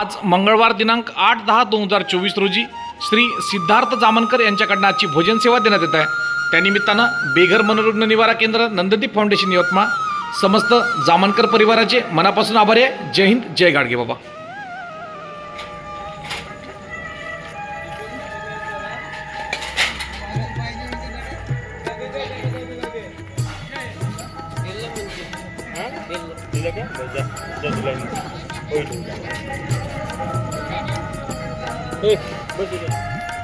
आज मंगळवार दिनांक आठ दहा दोन हजार चोवीस रोजी श्री सिद्धार्थ जामनकर यांच्याकडनं आजची भोजन सेवा देण्यात येत आहे. त्यानिमित्तानं बेघर मनोरुग्ण निवारा केंद्र नंददीप फाउंडेशन यवतमाळ समस्त जामनकर परिवाराचे मनापासून आभारी आहे. जय हिंद जय गाडगे बाबा. Thank you. 哎，不是。